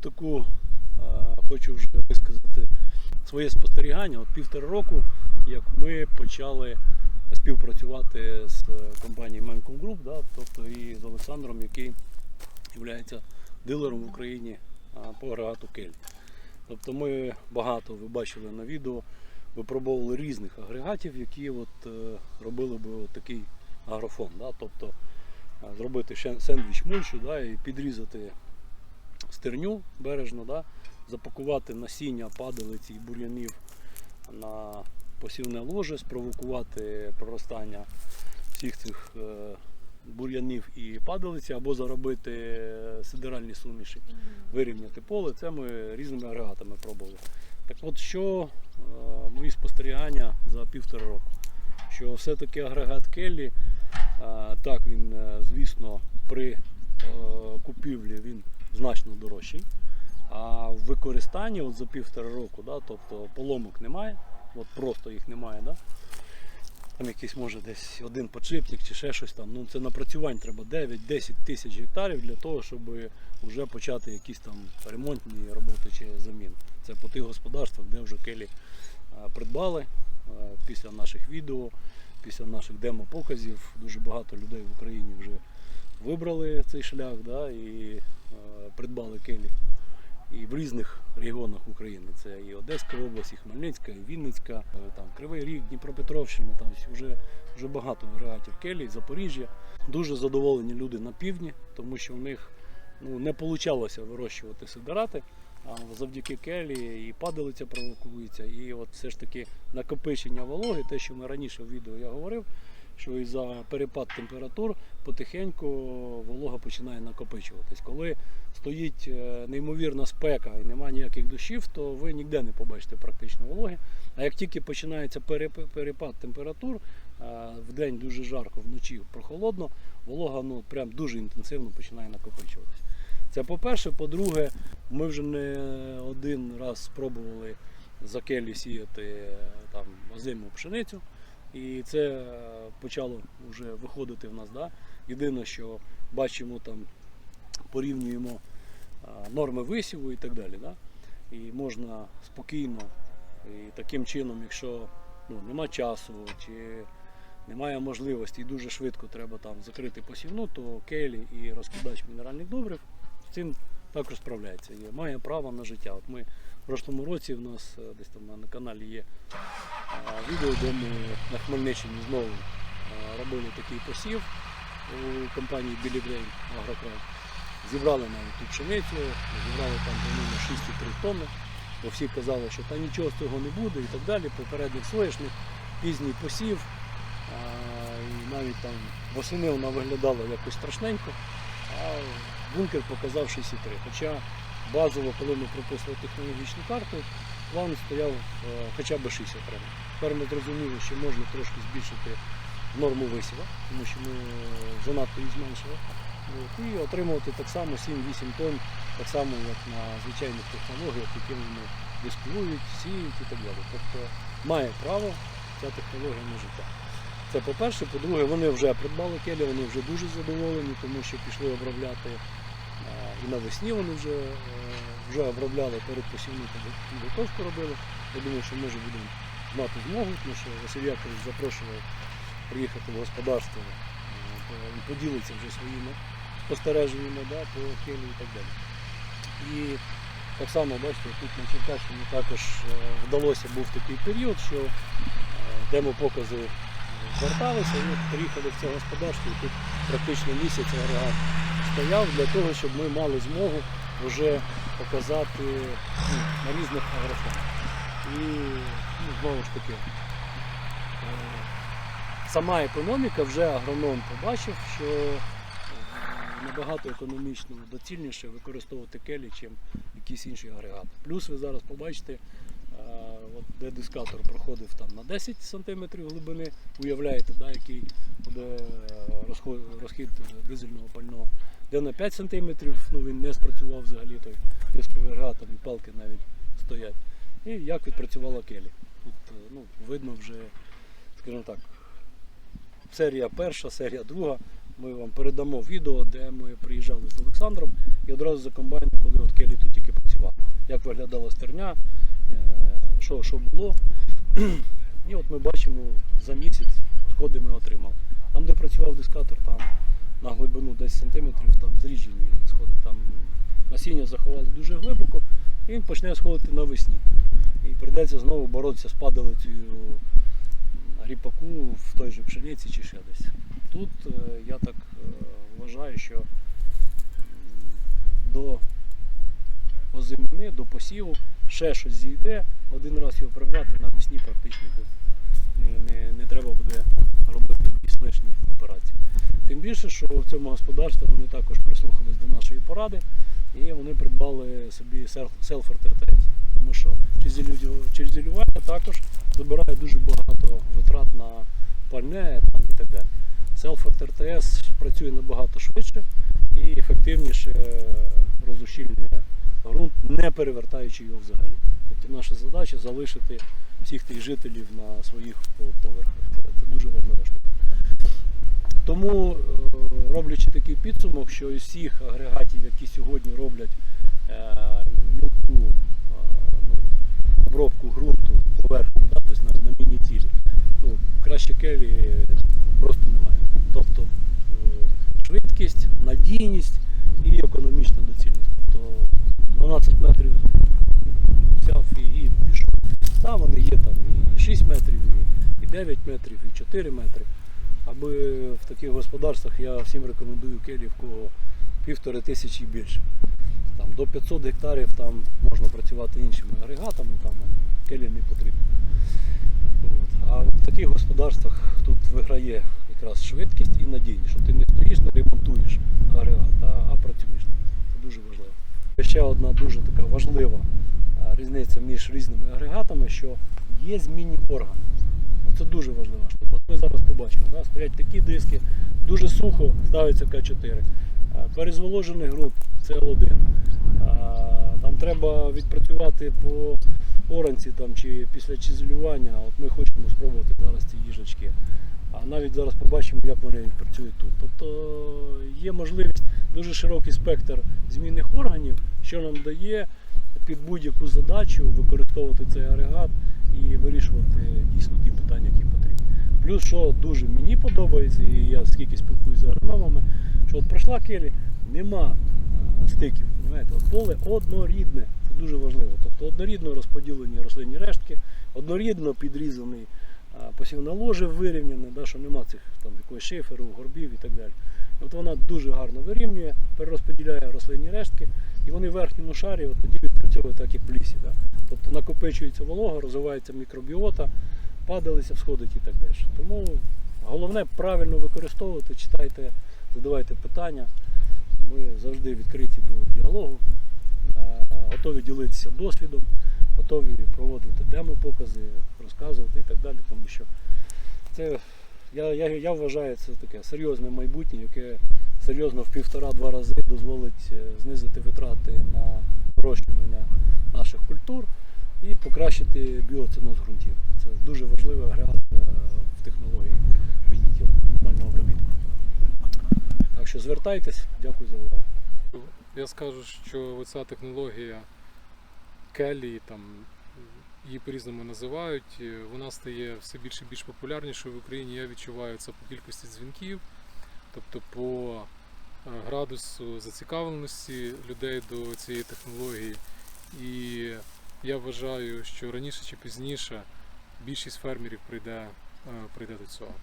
таку хочу вже висказати своє спостерігання. От півтора року, як ми почали співпрацювати з е, компанією Mencom Group, да, тобто і з Олександром, який є дилером в Україні по агрегату Кель. Тобто ми багато ви бачили на відео, випробовували різних агрегатів, які от, е, робили би такий агрофон. Да? Тобто е, зробити сендвіч мульчу да, і підрізати стерню бережно, да? запакувати насіння падалиці і бур'янів на посівне ложе, спровокувати проростання всіх цих е, бур'янів і падалиці, або заробити е, сидеральні суміші, вирівняти поле. Це ми різними агрегатами пробували. Так от що е, мої спостерігання за півтора року, що все-таки агрегат Келлі, так він, звісно, при купівлі він значно дорожчий. А в використанні от за півтора року, да, тобто поломок немає, от просто їх немає. Да? Там якийсь може десь один подшипник чи ще щось там. Ну це напрацювань треба 9-10 тисяч гектарів для того, щоб вже почати якісь там ремонтні роботи чи заміни. Це по тих господарствах, де вже келі придбали після наших відео, після наших демо-показів. Дуже багато людей в Україні вже вибрали цей шлях да, і е, придбали келі. І в різних регіонах України. Це і Одеська область, і Хмельницька, і Вінницька, е, там Кривий Ріг, Дніпропетровщина, там вже, вже багато агрегатів Келі, Запоріжжя. Дуже задоволені люди на півдні, тому що в них ну, не вийшло вирощувати сидорати. А завдяки келі і падалиця провокується, і от все ж таки накопичення вологи, те, що ми раніше в відео я говорив, що і за перепад температур потихеньку волога починає накопичуватись. Коли стоїть е, неймовірна спека і немає ніяких дощів, то ви ніде не побачите практично вологи. А як тільки починається перепад температур, е, в день дуже жарко, вночі прохолодно, волога ну, прям дуже інтенсивно починає накопичуватись. Це по-перше. По-друге, ми вже не один раз спробували за келі сіяти е, там озиму пшеницю. І це е, почало вже виходити в нас. Да? Єдине, що бачимо там, порівнюємо норми висіву і так далі. Да? І можна спокійно і таким чином, якщо ну, нема часу чи немає можливості і дуже швидко треба там закрити посівну, то келі і розкидач мінеральних добрив з цим також справляється і має право на життя. От ми в прошлому році в нас е, десь там на каналі є відео, де ми на Хмельниччині знову робили такий посів у компанії Білі Грейн Агрокрай. Зібрали навіть ту пшеницю, зібрали там по-моєму 6,3 тонни, бо всі казали, що та нічого з цього не буде і так далі. Попередник соняшник, пізній посів. І навіть там восени вона виглядала якось страшненько, а бункер показав 6,3. Хоча базово, коли ми прописували технологічну карту, план стояв е, хоча б 60 треба. Тепер ми зрозуміли, що можна трошки збільшити норму висіва, тому що ми занадто її зменшили. І отримувати так само 7-8 тонн, так само як на звичайних технологіях, якими вони дискують, сіють і так далі. Тобто має право ця технологія на життя. Це по-перше. По-друге, вони вже придбали келі, вони вже дуже задоволені, тому що пішли обробляти е, і навесні вони вже, е, вже обробляли перед посівну підготовку робили. Я думаю, що може будемо мати змогу, тому що Василь Якович запрошував приїхати в господарство, е, поділиться вже своїми спостереженнями да, по келі і так далі. І так само, бачите, тут на Черкащині також е, вдалося був такий період, що демо-покази зверталися, і приїхали в це господарство, і тут практично місяць агрегат стояв для того, щоб ми мали змогу вже показати ну, на різних агрофонах. І ну, знову ж таки, е, сама економіка вже агроном побачив, що е, набагато економічно доцільніше використовувати келі, чим якісь інші агрегати. Плюс ви зараз побачите, е, от де дискатор проходив там на 10 см глибини, уявляєте, да, який буде розхід дизельного пального. Де на 5 см ну, він не спрацював взагалі той дисковий і палки навіть стоять. І як відпрацювала келі. Тут е, ну, видно вже, скажімо так, серія перша, серія друга. Ми вам передамо відео, де ми приїжджали з Олександром і одразу за комбайном, коли от келі як виглядала стерня, е, що, що було. І от ми бачимо за місяць сходи ми отримали. Там, де працював дискатор, там на глибину 10 сантиметрів, там зріджені сходи. Там насіння заховали дуже глибоко, і він почне сходити навесні. І прийдеться знову боротися з падалицею ріпаку в той же пшениці чи ще десь. Тут е, я так е, вважаю, що до озимини, до посіву ще щось зійде, один раз його прибрати навесні практично не, не, не треба буде робити. Тим більше, що в цьому господарстві вони також прислухались до нашої поради і вони придбали собі селфертер ТС. Тому що чизелю- чизелювання також забирає дуже багато витрат на пальне там, і так далі. Селфертер ТС працює набагато швидше і ефективніше розущільнює ґрунт, не перевертаючи його взагалі. Тобто наша задача залишити всіх тих жителів на своїх поверхах. Це дуже важлива штука. Тому, е, роблячи такий підсумок, що із всіх агрегатів, які сьогодні роблять е, мілку е, ну, обробку ґрунту поверхні, да, тобто на, на міні-цілі, ну, краще келі просто немає. Тобто швидкість, надійність і економічна доцільність. Тобто 12 метрів взяв і, і пішов. Та вони є там і 6 метрів, і 9 метрів, і 4 метри. Аби в таких господарствах я всім рекомендую келі, в кого півтори тисячі і більше. Там, до 500 гектарів там можна працювати іншими агрегатами, там келі не потрібно. От. А в таких господарствах тут виграє якраз швидкість і надійність, що ти не стоїш, не ремонтуєш агрегат, а, а працюєш. Це дуже важливо. Ще одна дуже така важлива різниця між різними агрегатами, що є змінні органи. Це дуже важлива штука. Ми зараз побачимо, да? стоять такі диски, дуже сухо ставиться К4. А, Перезволожений ґрунт СЛ1. Там треба відпрацювати по оранці там, чи після чизелювання. От ми хочемо спробувати зараз ці їжачки. А навіть зараз побачимо, як вони працюють тут. Тобто є можливість дуже широкий спектр змінних органів, що нам дає під будь-яку задачу використовувати цей агрегат і вирішувати дійсно ті питання, які потрібні. Плюс, що дуже мені подобається, і я скільки спілкуюся з агрономами, що от пройшла келі, нема стиків. Понимаєте? От поле однорідне, це дуже важливо. Тобто однорідно розподілені рослинні рештки, однорідно підрізаний а, посівна ложе вирівняне, да, що нема цих там якогось шиферу, горбів і так далі. От вона дуже гарно вирівнює, перерозподіляє рослинні рештки, і вони в верхньому шарі от тоді відпрацьовують так, як в лісі. Да? Тобто накопичується волога, розвивається мікробіота, падалися, всходить і так далі. Тому головне правильно використовувати, читайте, задавайте питання. Ми завжди відкриті до діалогу, е, готові ділитися досвідом, готові проводити демо-покази, розказувати і так далі, тому що це я, я, я вважаю це таке серйозне майбутнє, яке серйозно в півтора-два рази дозволить е, знизити витрати на вирощування наших культур і покращити біоценоз ґрунтів. Це дуже важливий агрегат в технології мінітів, мінімального обробітку. Так що звертайтесь, дякую за увагу. Я скажу, що ця технологія Келі, там її по-різному називають, е, вона стає все більше і більш популярнішою в Україні. Я відчуваю це по кількості дзвінків, тобто по градусу зацікавленості людей до цієї технології. І я вважаю, що раніше чи пізніше більшість фермерів прийде, е, прийде до цього.